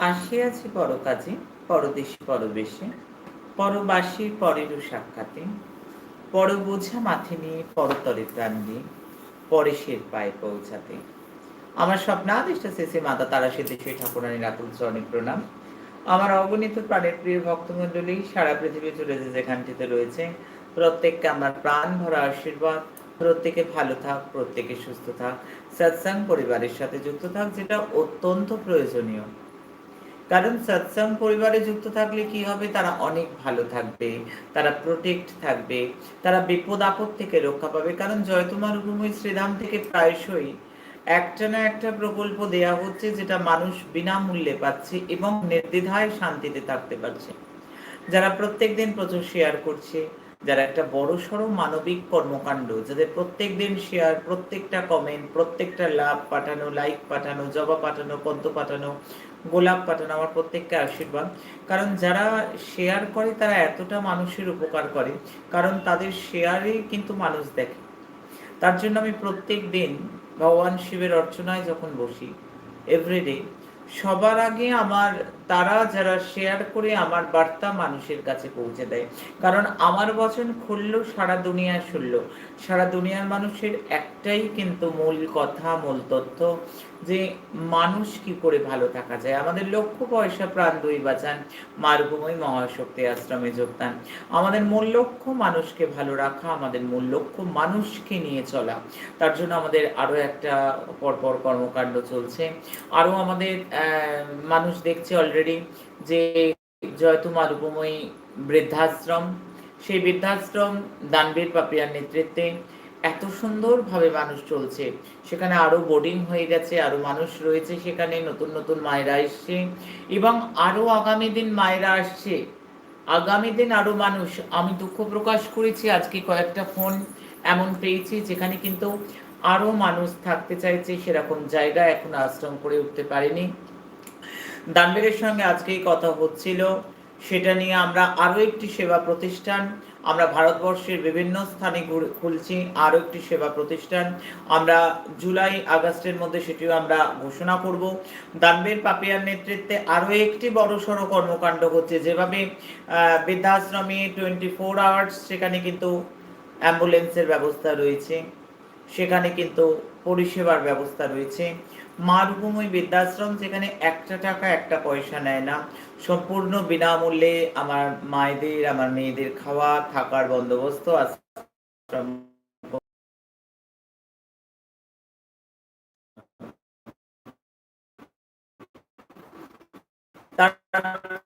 আসিয়াছি পর কাজে পরদেশি পরবেশে, পরবাসী পরেরও সাক্ষাতে, পর বোঝা মাথে নিয়ে পরতরে প্রাণ দিয়ে পরেশের পায়ে পৌঁছাতে। আমার স্বপ্নাদিষ্ট শেষে মাতা তারা সিদ্ধেশ্বরী ঠাকুরানীর আকুল চরণে প্রণাম। আমার অগণিত প্রাণের প্রিয় ভক্তমণ্ডলী, সারা পৃথিবী জুড়ে যে যেখানটিতে রয়েছে, প্রত্যেককে আমার প্রাণ ভরা আশীর্বাদ। প্রত্যেকে ভালো থাক, প্রত্যেকে সুস্থ থাক। সৎসাং পরিবারের সাথে যুক্ত থাক, যেটা অত্যন্ত প্রয়োজনীয়। কারণ সৎসং পরিবারে যুক্ত থাকলে কি হবে? তারা অনেক ভালো থাকবে, তারা প্রোটেক্ট থাকবে, তারা বিপদ আপদ থেকে রক্ষা পাবে। কারণ জয়তুমার ভূমি শ্রীধাম থেকে প্রায়শই একটা না একটা প্রকল্প দেয়া হচ্ছে যেটা মানুষ বিনামূল্যে পাচ্ছে এবং নির্দ্বিধায় শান্তিতে থাকতে পারছে। যারা প্রত্যেক দিন প্রচুর শেয়ার করছে, যারা একটা বড় সড়ো মানবিক কর্মকাণ্ড, যাদের প্রত্যেক দিন শেয়ার প্রত্যেকটা কমেন্ট প্রত্যেকটা লাভ পাঠানো লাইক পাঠানো, জবা পাঠানো, পদ্ম পাঠানো গোলাপ পাঠানো আমার প্রত্যেককে আশীর্বাদ। কারণ যারা শেয়ার করে, তারা এতটা মানুষের উপকার করে। কারণ তাদের শেয়ারে কিন্তু মানুষ দেখে। তার জন্য আমি প্রত্যেক দিন ভগবান শিবের অর্চনায় যখন বসি এভরিডে সবার আগে আমার, তারা যারা শেয়ার করে, আমার বার্তা মানুষের কাছে পৌঁছে দেয়। কারণ আমার বচন খুললো, সারা দুনিয়া শুনল। সারা দুনিয়ার মানুষের একটাই কিন্তু মূল কথা, মূল তথ্য যে মানুষ কি করে ভালো থাকা যায়? আমাদের লক্ষ্য পয়সা, প্রাণ দুই বাঁচান, মার্গময় মহাশক্তি আশ্রমে যোগদান। আমাদের মূল লক্ষ্য মানুষকে ভালো রাখা, আমাদের মূল লক্ষ্য মানুষকে নিয়ে চলা। তার জন্য আমাদের আরও একটা পরপর কর্মকাণ্ড চলছে। আরও আমাদের মানুষ দেখছে অলরেডি যে জয়তু মারুপময়ী বৃদ্ধাশ্রম, সেই বৃদ্ধাশ্রম দানবীর পাপিয়ার নেতৃত্বে এত সুন্দরভাবে মানুষ চলছে। সেখানে আরও বোর্ডিং হয়ে গেছে, আরও মানুষ রয়েছে সেখানে, নতুন নতুন মায়েরা এসছে এবং আরও আগামী দিন মায়েরা আসছে। আগামী দিন আরও মানুষ। আমি দুঃখ প্রকাশ করেছি, আজকে কয়েকটা ফোন এমন পেয়েছি যেখানে কিন্তু আরও মানুষ থাকতে চাইছে, সেরকম জায়গা এখন আশ্রম করে উঠতে পারেনি। দানবীরের সঙ্গে আজকেই কথা হচ্ছিল। সেটা নিয়ে আমরা আরও একটি সেবা প্রতিষ্ঠান আমরা ভারতবর্ষের বিভিন্ন স্থানে খুলছি, আরও একটি সেবা প্রতিষ্ঠান। আমরা জুলাই আগস্টের মধ্যে সেটিও আমরা ঘোষণা করব। দানবীর পাপিয়ার নেতৃত্বে আরও একটি বড় সড়ো কর্মকাণ্ড হচ্ছে যেভাবে বৃদ্ধাশ্রমে টোয়েন্টি ফোর আওয়ার্স সেখানে কিন্তু অ্যাম্বুলেন্সের ব্যবস্থা রয়েছে। সেখানে কিন্তু পরিষেবার ব্যবস্থা রয়েছে। মারুভূমি বৃদ্ধাশ্রম যেখানে একটা টাকা, একটা পয়সা নেয় না। সম্পূর্ণ বিনামূল্যে আমার মায়েদের, আমার মেয়েদের খাওয়া, থাকার বন্দোবস্ত, আশ্রম। মানুষ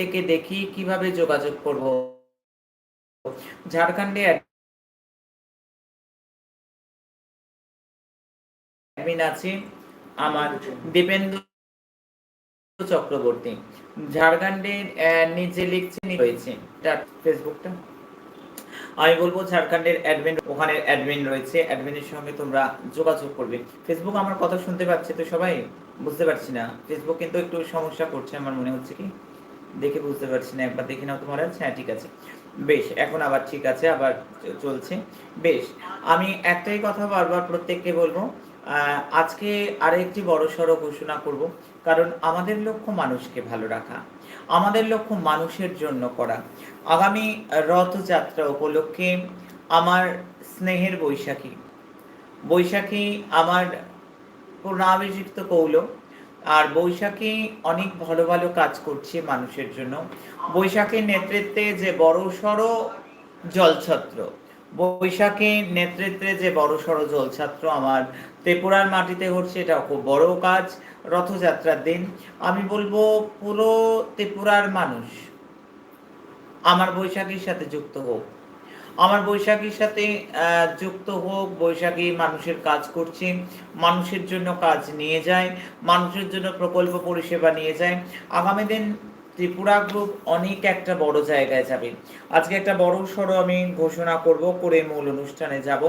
থেকে দেখি কীভাবে যোগাযোগ করব। ঝাড়খণ্ডে অ্যাডমিন আছে আমার দীপেন্দ্র চক্রবর্তী। ঝাড়খণ্ডের নিজে লিখছে রয়েছে। ফেসবুকটা আমি বলব ঝাড়খণ্ডের অ্যাডমিন ওখানে অ্যাডমিন রয়েছে। অ্যাডমিনের সঙ্গে তোমরা যোগাযোগ করবে। ফেসবুক আমার কথা শুনতে পাচ্ছে তো সবাই? বুঝতে পারছি না। ফেসবুক কিন্তু একটু সমস্যা করছে, আমার মনে হচ্ছে কি? দেখে বুঝতে পারছি না, একবার দেখে নাও তোমার হ্যাঁ ঠিক আছে। বেশ, এখন আবার ঠিক আছে, আবার চলছে। বেশ, আমি একটাই কথা বারবার প্রত্যেককে বলব আজকে আরেকটি বড় সড়ো ঘোষণা করব, কারণ আমাদের লক্ষ্য মানুষকে ভালো রাখা, আমাদের লক্ষ্য মানুষের জন্য করা। আগামী রথযাত্রা উপলক্ষে আমার স্নেহের বৈশাখী বৈশাখী আমার পূর্ণাভিষিক্ত কৌল আর বৈশাখী অনেক ভালো ভালো কাজ করছে মানুষের জন্য। বৈশাখীর নেতৃত্বে যে বড় সড়ো জলছত্র, বৈশাখীর নেতৃত্বে যে বড় সড়ো জলছাত্র আমার ত্রিপুরার মাটিতে ঘটছে এটা খুব বড় কাজ, রথযাত্রার দিন। আমি বলব পুরো ত্রিপুরার মানুষ আমার বৈশাখীর সাথে যুক্ত হোক। আমার বৈশাখীর সাথে যুক্ত হোক, বৈশাখী মানুষের কাজ করছে, মানুষের জন্য কাজ নিয়ে যায়, মানুষের জন্য প্রকল্প পরিষেবা নিয়ে যায়। আগামী দিন ত্রিপুরা গ্রুপ অনেক একটা বড় জায়গায় যাবে। আজকে একটা বড় সড়ো আমি ঘোষণা করব, করে মূল অনুষ্ঠানে যাব।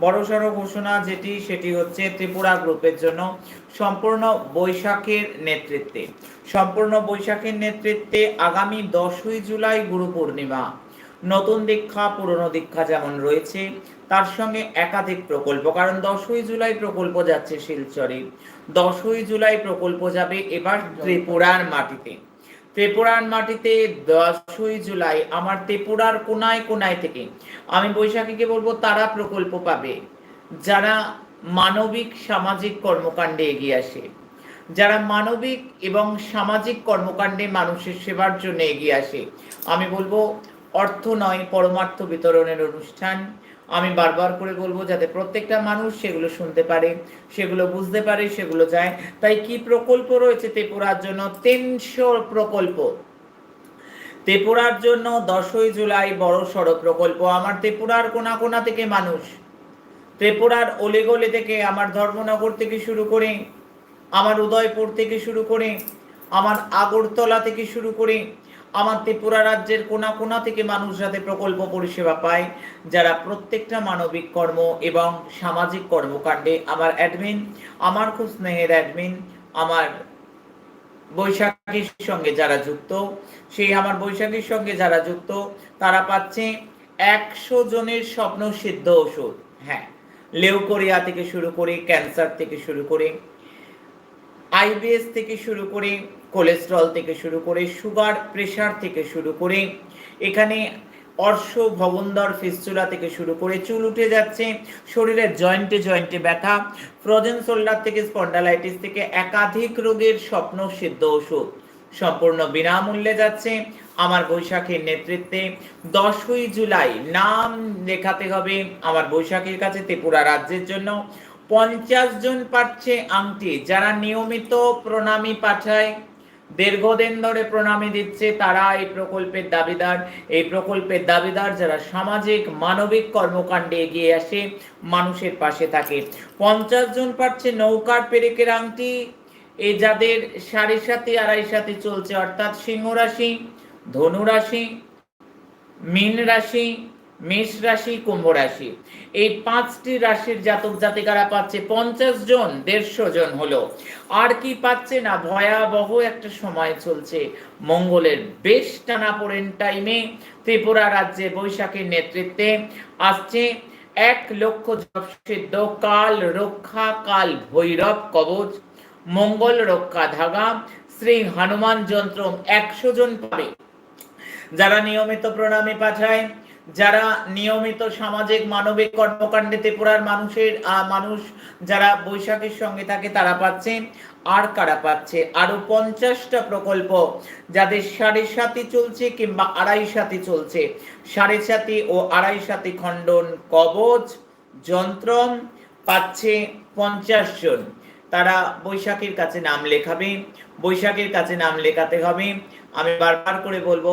বড় সড়ো ঘোষণা যেটি, সেটি হচ্ছে ত্রিপুরা গ্রুপের জন্য সম্পূর্ণ বৈশাখের নেতৃত্বে। সম্পূর্ণ বৈশাখের নেতৃত্বে আগামী দশই জুলাই গুরু পূর্ণিমা নতুন দীক্ষা পুরনো দীক্ষা যেমন রয়েছে তার সঙ্গে একাধিক প্রকল্প কারণ দশই জুলাই প্রকল্প যাচ্ছে শিলচরে। দশই জুলাই প্রকল্প যাবে এবার ত্রিপুরার মাটিতে। ত্রিপুরার মাটিতে দশই জুলাই আমার ত্রিপুরার কোনায় কোনায় থেকে। আমি বৈশাখীকে বলব তারা প্রকল্প পাবে। যারা মানবিক সামাজিক কর্মকাণ্ডে এগিয়ে আসে। যারা মানবিক এবং সামাজিক কর্মকাণ্ডে মানুষের সেবার জন্য এগিয়ে আসে। আমি বলব অর্থ নয়, পরমার্থ বিতরণের অনুষ্ঠান। আমি বারবার করে বলব, যাতে প্রত্যেকটা মানুষ সেগুলো শুনতে পারে, সেগুলো বুঝতে পারে, সেগুলো যায়। তাই কি প্রকল্প রয়েছে ত্রিপুরার জন্য? তিনশো প্রকল্প। ত্রিপুরার জন্য দশই জুলাই বড় সড়ো প্রকল্প। আমার ত্রিপুরার কোনা কোনা থেকে মানুষ। ত্রিপুরার অলিগলি থেকে আমার ধর্মনগর থেকে শুরু করে, আমার উদয়পুর থেকে শুরু করে, আমার আগরতলা থেকে শুরু করে আমার ত্রিপুরা রাজ্যের কোনা কোনা থেকে মানুষ যাতে প্রকল্প পরিষেবা পায়, যারা প্রত্যেকটা মানবিক কর্ম এবং সামাজিক কর্মকাণ্ডে, আমার অ্যাডমিন আমার খুব স্নেহের অ্যাডমিন আমার বৈশাখীর সঙ্গে যারা যুক্ত, সেই আমার বৈশাখীর সঙ্গে যারা যুক্ত, তারা পাচ্ছে একশো জনের স্বপ্ন সিদ্ধ ওষুধ। হ্যাঁ লেউকোরিয়া থেকে শুরু করে ক্যান্সার থেকে শুরু করে আইবিএস থেকে শুরু করে, কোলেস্ট্রল থেকে শুরু করে, সুগার প্রেশার থেকে শুরু করে, এখানে অর্শ, ভবন্দর ফিস্চুলা থেকে শুরু করে চুল উঠে যাচ্ছে শরীরের জয়েন্টে জয়েন্টে ব্যথা, ফ্রোজেন শোল্ডার থেকে স্পন্ডালাইটিস থেকে একাধিক রোগের স্বপ্ন, সিদ্ধ ওষুধ সম্পূর্ণ বিনামূল্যে যাচ্ছে। আমার বৈশাখীর নেতৃত্বে দশই জুলাই নাম লেখাতে হবে আমার বৈশাখীর কাছে ত্রিপুরা রাজ্যের জন্য। পঞ্চাশ জন পাচ্ছে আংটি। যারা নিয়মিত প্রণামী পাঠায়, দীর্ঘদিন ধরে প্রণামী দিচ্ছে, তারা এই প্রকল্পের দাবিদার। এই প্রকল্পের দাবিদার যারা সামাজিক, মানবিক কর্মকাণ্ডে এগিয়ে আসে, মানুষের পাশে থাকে। পঞ্চাশ জন পাচ্ছে নৌকার পেরেকের আংটি। এ যাদের সাড়ে সাথে আড়াই সাথে চলছে, অর্থাৎ সিংহ রাশি, ধনু রাশি, মীন রাশি মেষ রাশি, কুম্ভ রাশি। এই পাঁচটি রাশির জাতক জাতিকারা পাচ্ছে পঞ্চাশ জন, দেড়শো জন হলো। আর কি পাচ্ছে না? ভয়াবহ একটা সময় চলছে। মঙ্গলের বেশ টানাপোড়েন টাইমে ত্রিপুরা রাজ্যে বৈশাখীর নেতৃত্বে আসছে এক লক্ষ সিদ্ধ, কাল রক্ষা, কাল ভৈরব কবচ, মঙ্গল রক্ষা ধাগা, শ্রী হনুমান যন্ত্র একশো জন পাবে। যারা নিয়মিত প্রণামী পাঠায় যারা নিয়মিত সামাজিক, মানবিক কর্মকাণ্ডে ত্রিপুরার মানুষের মানুষ যারা বৈশাখের সঙ্গে থাকে তারা পাচ্ছে আর কারা পাচ্ছে? আরও পঞ্চাশটা প্রকল্প যাদের সাড়ে সাতি চলছে কিংবা আড়াই সাতি চলছে। সাড়ে সাতি ও আড়াই সাতি খণ্ডন কবচ যন্ত্রম পাচ্ছে পঞ্চাশ জন। তারা বৈশাখীর কাছে নাম লেখাবে, বৈশাখীর কাছে নাম লেখাতে হবে। আমি বারবার করে বলব,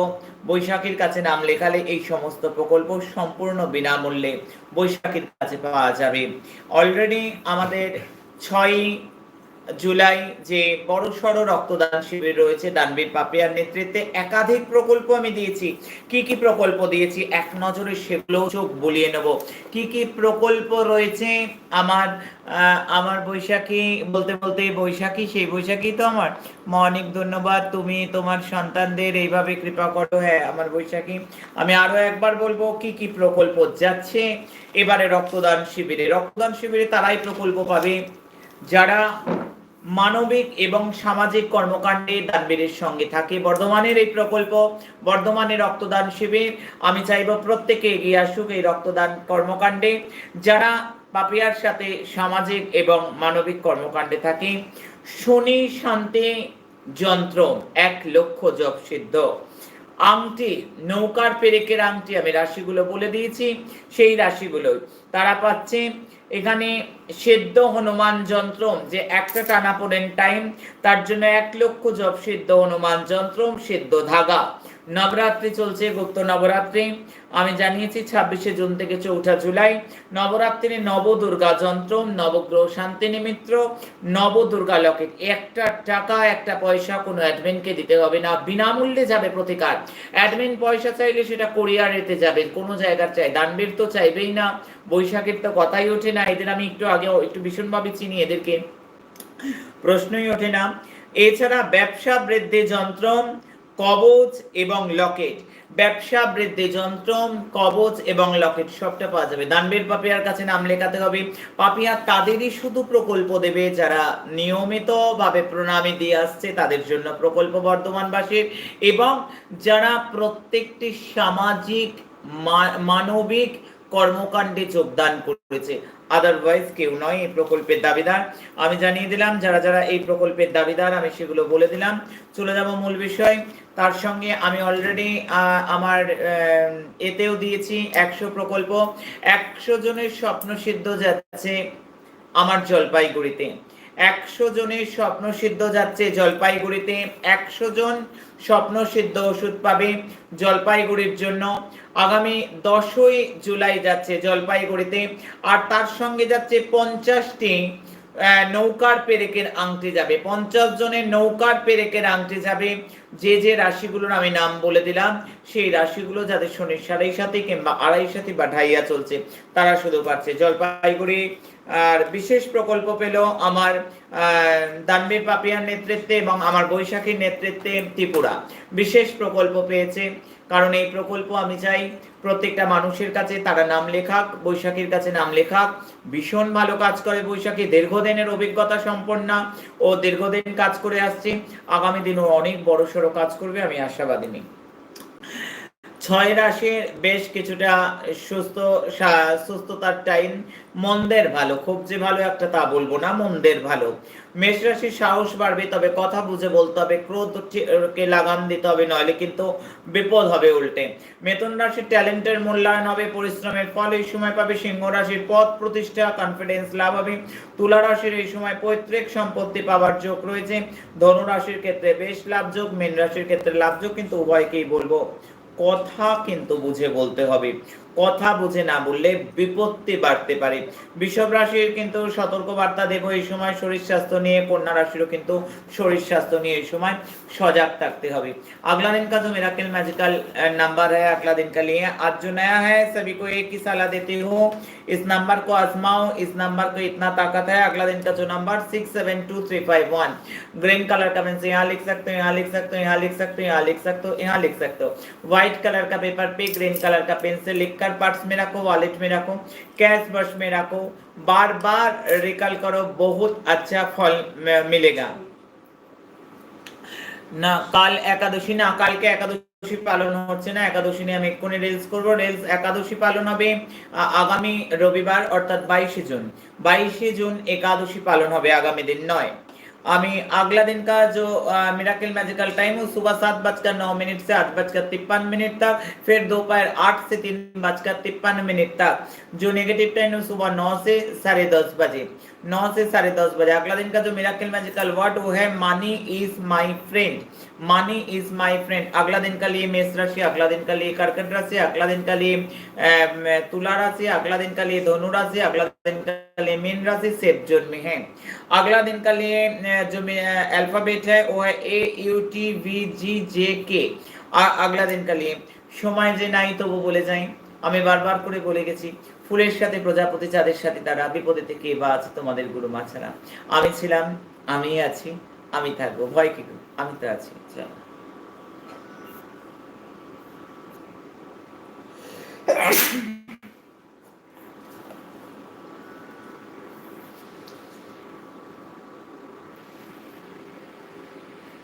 বৈশাখীর কাছে নাম লেখালে এই সমস্ত প্রকল্প সম্পূর্ণ বিনামূল্যে বৈশাখীর কাছে পাওয়া যাবে। অলরেডি আমাদের ছয় জুলাই যে বড় সড় রক্তদান শিবির রয়েছে দানবীর পাপিয়ার নেতৃত্বে, একাধিক প্রকল্প আমি দিয়েছি। কি কি প্রকল্প দিয়েছি? এক নজরে সেগুলো চোখ বলিয়ে নেব। কি কি প্রকল্প রয়েছে? আমার আমার বৈশাখী, বলতে বলতে বৈশাখী, সেই বৈশাখী তো আমার। অনেক ধন্যবাদ। তুমি তোমার সন্তানদের এইভাবে কৃপা করো। হ্যাঁ আমার বৈশাখী। আমি আরও একবার বলব, কি কি প্রকল্প যাচ্ছে? এবারে রক্তদান শিবিরে। রক্তদান শিবিরে তারাই প্রকল্প পাবে। যারা মানবিক এবং সামাজিক কর্মকাণ্ডে দানবীরের সঙ্গে থাকে বর্ধমানের এই প্রকল্প বর্ধমানের রক্তদান শিবির। আমি চাইব প্রত্যেকে এগিয়ে আসুক এই রক্তদান কর্মকাণ্ডে। যারা পাপিয়ার সাথে সামাজিক এবং মানবিক কর্মকাণ্ডে থাকে, শনি শান্তি যন্ত্র, এক লক্ষ জপ সিদ্ধ। আংটি নৌকার পেরেকের আংটি আমি রাশিগুলো বলে দিয়েছি, সেই রাশিগুলো তারা পাচ্ছে এখানে সেদ্ধ হনুমান যন্ত্র, যে একটা টানা পড়েন টাইম তার জন্য এক লক্ষ জব সেদ্ধ হনুমান যন্ত্র, সেদ্ধ ধাগা। নবরাত্রি চলছে, গুপ্ত নবরাত্রি। আমি জানিয়েছি ছাব্বিশে জুন থেকে চৌঠা জুলাই। নবরাত্রি নব দুর্গা যন্ত্র, নবগ্রহ শান্তি নিমিত্র নব দুর্গা লকেট। একটা টাকা, একটা পয়সা কোনো অ্যাডমিনকে দিতে হবে না। বিনামূল্যে যাবে প্রতিকার। অ্যাডমিন পয়সা চাইলে সেটা কোরিয়ারেতে যাবে। কোনো জায়গার চাই দানবীর তো চাইবেই না। বৈশাখের তো কথাই ওঠে না। এদের আমি একটু আগে একটু ভীষণভাবে চিনি এদেরকে। প্রশ্নই ওঠে না। এছাড়া ব্যবসা বৃদ্ধি যন্ত্র কবচ এবং লকেট। ব্যবসা, বৃদ্ধি, যন্ত্রম কবচ এবং লকেট সবটা পাওয়া যাবে। দানবীর পাপিয়ার কাছে নাম লেখাতে হবে। পাপিয়া তাদেরই শুধু প্রকল্প দেবে, যারা নিয়মিত ভাবে প্রণামী দিয়ে আসছে, তাদের জন্য প্রকল্প বর্ধমানবাসীর। এবং যারা প্রত্যেকটি সামাজিক মানবিক কর্মকাণ্ডে যোগদান করেছে আদারওয়াইজ কেউ নয় এই প্রকল্পের দাবিদার। আমি জানিয়ে দিলাম, যারা যারা এই প্রকল্পের দাবিদার, আমি সেগুলো বলে দিলাম। চলে যাব মূল বিষয়। তার সঙ্গে আমি অলরেডি আমার এতেও দিয়েছি একশো প্রকল্প। একশো জনের স্বপ্ন সিদ্ধ যাচ্ছে আমার জলপাইগুড়িতে। একশো জনের স্বপ্ন সিদ্ধ যাচ্ছে জলপাইগুড়িতে। একশো জন স্বপ্ন সিদ্ধ ওষুধ পাবে জলপাইগুড়ির জন্য। আগামী দশই জুলাই যাচ্ছে জলপাইগুড়িতে। আর তার সঙ্গে যাচ্ছে পঞ্চাশটি নৌকার পেরেকের আংটি যাবে। পঞ্চাশ জনের নৌকার পেরেকের আংটি যাবে। যে যে রাশিগুলোর আমি নাম বলে দিলাম, সেই রাশিগুলো যাদের শনির সাড়াই সাথে কিংবা আড়াই সাথে বা ঢাইয়া চলছে, তারা শুধু পাচ্ছে। জলপাইগুড়ি, আর বিশেষ প্রকল্প পেল আমার দানবীর পাপিয়ার নেতৃত্বে এবং আমার বৈশাখীর নেতৃত্বে ত্রিপুরা। বিশেষ প্রকল্প পেয়েছে। কারণ এই প্রকল্প আমি চাই প্রত্যেকটা মানুষের কাছে, তারা নাম লেখাক, বৈশাখীর কাছে নাম লেখাক। ভীষণ ভালো কাজ করে বৈশাখী, দীর্ঘদিনের অভিজ্ঞতা সম্পন্ন ও দীর্ঘদিন কাজ করে আসছে। আগামী দিনও অনেক বড়সড় কাজ করবে, আমি আশাবাদিনী ছয় রাশির বেশ কিছুটা সুস্থ সুস্থতার টাইম। মন্দের ভালো খুব যে ভালো একটা তা বলব না, মন্দের ভালো। মেষ রাশির সাহস বাড়বে, তবে কথা বুঝে বলতে হবে ক্রোধকে লাগাম দিতে হবে, নইলে কিন্তু বিপদ হবে উল্টে। মেথুন রাশির ট্যালেন্টের মূল্যায়ন হবে, পরিশ্রমের ফল এই সময় পাবে, সিংহ রাশির পথ প্রতিষ্ঠা কনফিডেন্স লাভ হবে। তুলা রাশির এই সময় পৈতৃক সম্পত্তি পাওয়ার যোগ রয়েছে। ধনু রাশির ক্ষেত্রে বেশ লাভযোগ, মীন রাশির ক্ষেত্রে লাভযোগ, কিন্তু উভয়কেই বলব। কথা কিন্তু বুঝে বলতে হবে। কথা বুঝে না বললে বিপত্তি বাড়তে পারে বিষব রাশির কিন্তু সতর্ক বার্তা দেব এই সময় শরীর স্বাস্থ্য নিয়ে কন্যা রাশিরও কিন্তু শরীর স্বাস্থ্য নিয়ে এই সময় সজাগ থাকতে হবে अगला दिन का जो मिराकल मैजिकल नंबर है अगला दिन का लिए आज जो नया है सभी को एक ही सलाह देती हूँ इस नंबर को आजमाओ इस नंबर को इतना ताकत है अगला दिन का जो number six seven two three five one green colour का पेंसिल यहाँ लिख सकते हो यहाँ लिख सकते हो यहाँ लिख सकते हो यहाँ लिख सकते हो यहाँ लिख सकते हो व्हाइट कलर का पेपर पे ग्रीन कलर का पेंसिल लिखकर पर्स में रखो वॉलेट में रखो कैश बर्स में रखो बार बार रिकल करो बहुत अच्छा फल म- मिलेगा না কাল একাদশী না কালকে একাদশী পালন হচ্ছে না একাদশী নিয়ে আমি এক্ষুনি রিলস করবো রিলস একাদশী পালন হবে আ- আগামী রবিবার অর্থাৎ বাইশে জুন বাইশে জুন একাদশী পালন হবে আগামী দিন নয় আমি अगला दिन का जो मिराकल मैजिकल टाइम है सुबह सात बजकर नौ मिनट से आठ बजकर तिप्पन मिनट तक, फिर दोपहर आठ से तीन बजकर तिप्पन मिनट तक। जो नेगेटिव टाइम है, सुबह नौ से साढ़े दस बजे। नौ से साढ़े दस बजे। अगला दिन का जो मिराकल मैजिकल वर्ड वो है मानी इज़ माई फ्रेंड मानी इज़ माई फ्रेंड अगला दिन का लिए मेष राशि, अगला दिन का लिए कर्कट राशि, अगला दिन का लिए तुला राशि, अगला दिन का लिए धनु राशि, अगला दिन का लिए मीन राशि सेफ जोन में है अगला दिन का लिए अ, जो अल्फाबेट है वो है A U T V G J K अगला दिन का लिए সময় যে নাই তবু বলে যাই আমি বারবার করে বলে গেছি ফুলের সাথে প্রজাপতি চাঁদের সাথে তারা বিপদে থেকে বা আছে তোমাদের গুরু মা ছাড়া আমি ছিলাম আমি আছি আমি থাকবো ভয় কি আমি তো আছি চলো